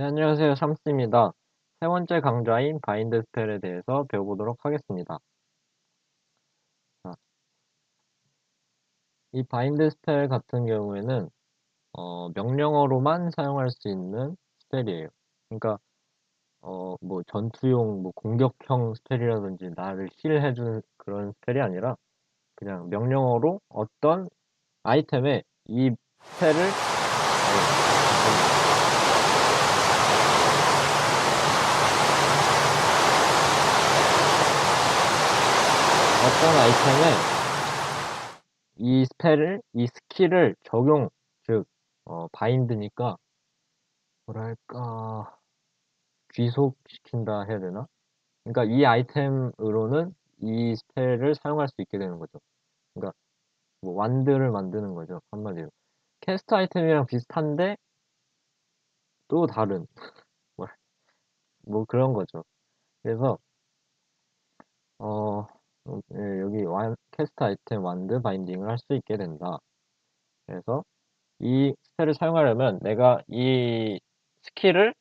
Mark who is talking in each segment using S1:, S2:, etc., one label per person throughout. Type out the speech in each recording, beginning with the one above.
S1: 네, 안녕하세요. 삼스입니다. 세 번째 강좌인 바인드 스펠에 대해서 배워보도록 하겠습니다. 자, 이 바인드 스펠 같은 경우에는 어, 명령어로만 사용할 수 있는 스펠이에요. 그러니까 어, 뭐 전투용 뭐 공격형 스펠이라든지 나를 힐해주는 그런 스펠이 아니라 그냥 명령어로 어떤 아이템에 이 스펠을 네, 어떤 아이템에 이 스펠을, 이 스킬을 적용, 즉, 어, 바인드니까, 뭐랄까, 귀속시킨다 해야 되나? 그러니까 이 아이템으로는 이 스펠을 사용할 수 있게 되는 거죠. 그러니까, 뭐, 완드를 만드는 거죠. 한마디로. 캐스트 아이템이랑 비슷한데, 또 다른. 뭐, 뭐 그런 거죠. 그래서, 어, 예, 여기 완, 캐스트 아이템 완드 바인딩을 할 수 있게 된다. 그래서 이 스펠을 사용하려면 내가 이 스킬을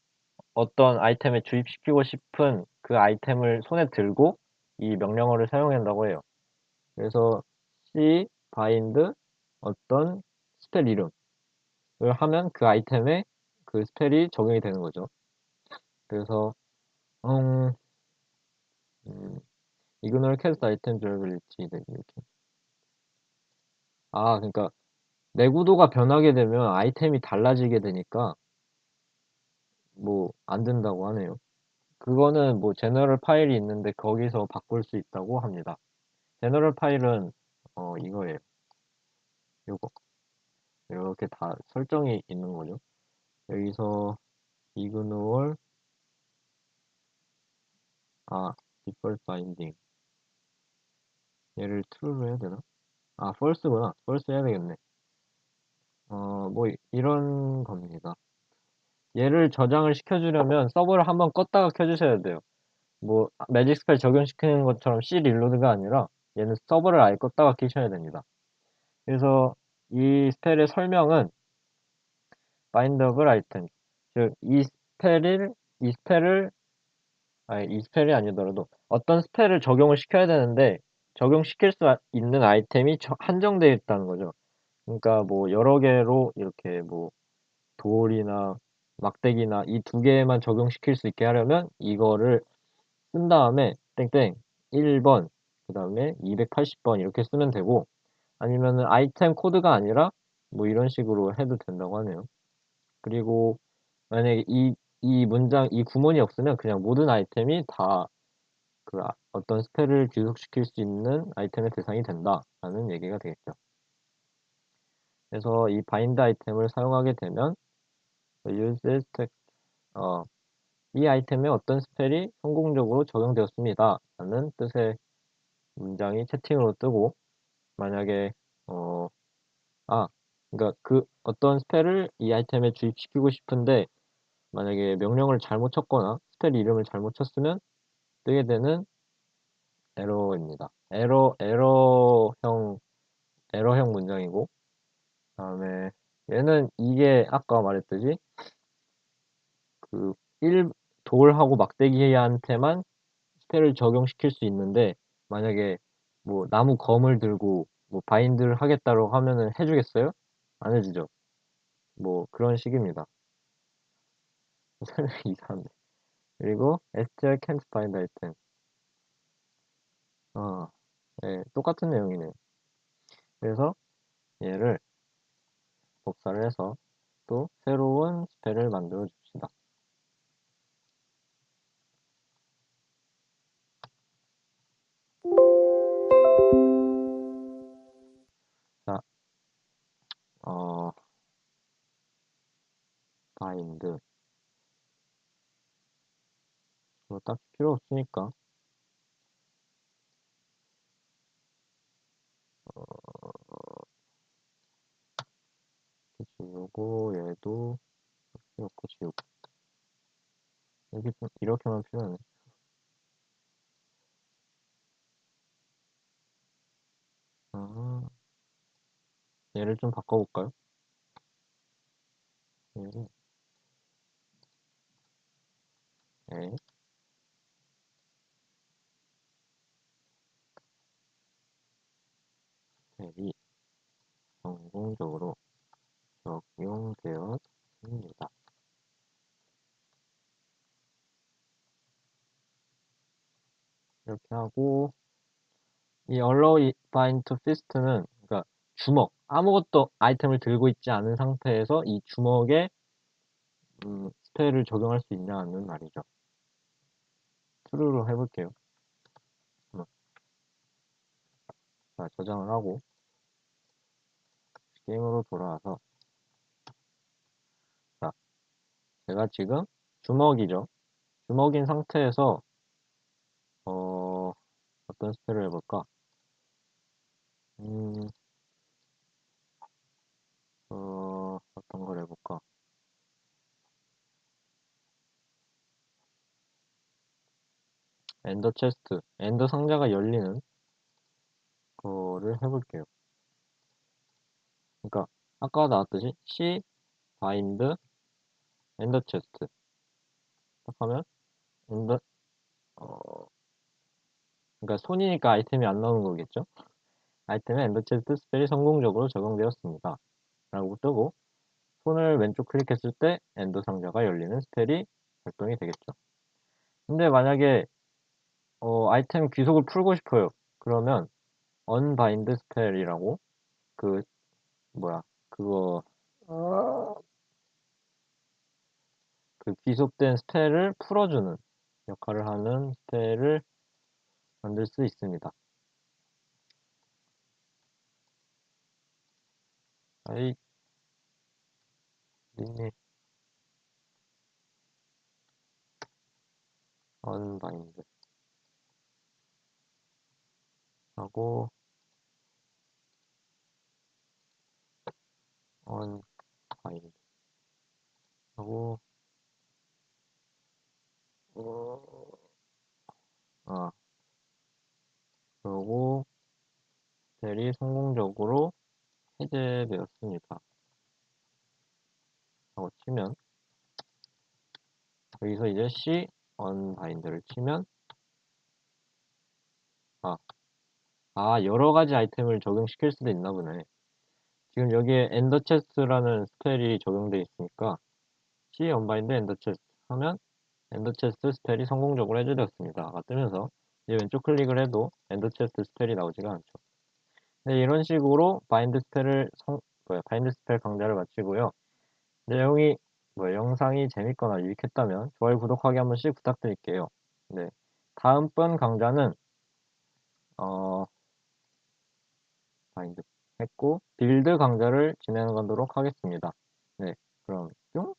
S1: 어떤 아이템에 주입시키고 싶은 그 아이템을 손에 들고 이 명령어를 사용한다고 해요. 그래서 c bind 어떤 스펠 이름을 하면 그 아이템에 그 스펠이 적용이 되는 거죠. 그래서 음, 음, 이그널 캐스트 아이템 드래블리티 이렇게 아 그러니까 내구도가 변하게 되면 아이템이 달라지게 되니까 뭐 안 된다고 하네요. 그거는 뭐 제너럴 파일이 있는데 거기서 바꿀 수 있다고 합니다. 제너럴 파일은 어 이거예요. 요거 이렇게 다 설정이 있는 거죠. 여기서 이그노얼 아 디폴트 바인딩 얘를 true로 해야 되나? 아 false구나. false 해야 되겠네. 어 뭐 이런 겁니다. 얘를 저장을 시켜주려면 서버를 한번 껐다가 켜주셔야 돼요. 뭐 매직 스펠 적용시키는 것처럼 C 릴로드가 아니라 얘는 서버를 아예 껐다가 키셔야 됩니다. 그래서 이 스펠의 설명은 바인더블 아이템 즉이 스펠을 이 스펠을 아니 이 스펠이 아니더라도 어떤 스펠을 적용을 시켜야 되는데 적용시킬 수 있는 아이템이 한정되어 있다는 거죠. 그러니까 뭐 여러 개로 이렇게 뭐 돌이나 막대기나 이두 개만 적용시킬 수 있게 하려면 이거를 쓴 다음에 땡땡 1 번 그 다음에 280 번 이렇게 쓰면 되고 아니면은 아이템 코드가 아니라 뭐 이런 식으로 해도 된다고 하네요. 그리고 만약에 이, 이 문장, 이 구문이 없으면 그냥 모든 아이템이 다 그 어떤 스펠을 귀속시킬 수 있는 아이템의 대상이 된다라는 얘기가 되겠죠. 그래서 이 바인드 아이템을 사용하게 되면 use text, 어, 이 아이템에 어떤 스펠이 성공적으로 적용되었습니다. 라는 뜻의 문장이 채팅으로 뜨고 만약에 어, 아, 그러니까 그 어떤 스펠을 이 아이템에 주입시키고 싶은데 만약에 명령을 잘못 쳤거나 스펠 이름을 잘못 쳤으면 뜨게 되는 에러입니다. 에러 에러형 에러형 문장이고 다음에 얘는 이게 아까 말했듯이 그 1, 돌하고 막대기한테만 스펠을 적용시킬 수 있는데 만약에 뭐 나무 검을 들고 뭐 바인드를 하겠다고 하면은 해주겠어요? 안 해주죠. 뭐 그런 식입니다. 이상한데. 그리고 str can't find item. 아, 네, 똑같은 내용이네요. 그래서 얘를 복사를 해서 또 새로운 스펠을 만들어 줍시다. 자, 어, 바인드. 뭐 딱히 필요 없으니까. 어, 지우고 얘도 이렇게 지우고 여기 좀 이렇게만 필요하네. 아, 얘를 좀 바꿔볼까요? 얘를 네. 스펠이 성공적으로 적용되었습니다. 이렇게 하고 이 allow bind to fist는 그러니까 주먹 아무것도 아이템을 들고 있지 않은 상태에서 이 주먹에 음, 스펠을 적용할 수 있냐는 말이죠. true로 해볼게요. 자, 저장을 하고 게임으로 돌아와서 자, 제가 지금 주먹이죠. 주먹인 상태에서 어, 어떤 스펠을 해볼까? 음, 어, 어떤 걸 해볼까? 엔더 체스트, 엔더 상자가 열리는 거를 해볼게요. 아까 나왔듯이 C 바인드 엔더 체스트 딱 하면 엔더 어 그러니까 손이니까 아이템이 안 나오는 거겠죠? 아이템에 엔더 체스트 스펠이 성공적으로 적용되었습니다. 라고 뜨고 손을 왼쪽 클릭했을 때 엔더 상자가 열리는 스펠이 발동이 되겠죠. 근데 만약에 어, 아이템 귀속을 풀고 싶어요. 그러면 unbind spell이라고 그 뭐야 그거 그 귀속된 스펠을 풀어주는 역할을 하는 스펠을 만들 수 있습니다. 아이 닉네 unbind 하고 unbind 하고 어, 아 그러고 스펠이 성공적으로 해제되었습니다. 하고 치면 여기서 이제 C unbind를 치면 아, 아 여러 가지 아이템을 적용시킬 수도 있나 보네. 지금 여기에 엔더 체스트라는 스펠이 적용되어 있으니까 C unbind 엔더 체스트 하면 엔더 체스트 스펠이 성공적으로 해제되었습니다.가 뜨면서 이제 왼쪽 클릭을 해도 엔더 체스트 스펠이 나오지가 않죠. 네, 이런 식으로 바인드 스펠을 성, 뭐야, 바인드 스펠 강좌를 마치고요. 내용이 뭐 영상이 재밌거나 유익했다면 좋아요, 구독하기 한 번씩 부탁드릴게요. 네, 다음번 강좌는 어 바인드 했고 빌드 강좌를 진행하도록 하겠습니다. 네, 그럼 뿅!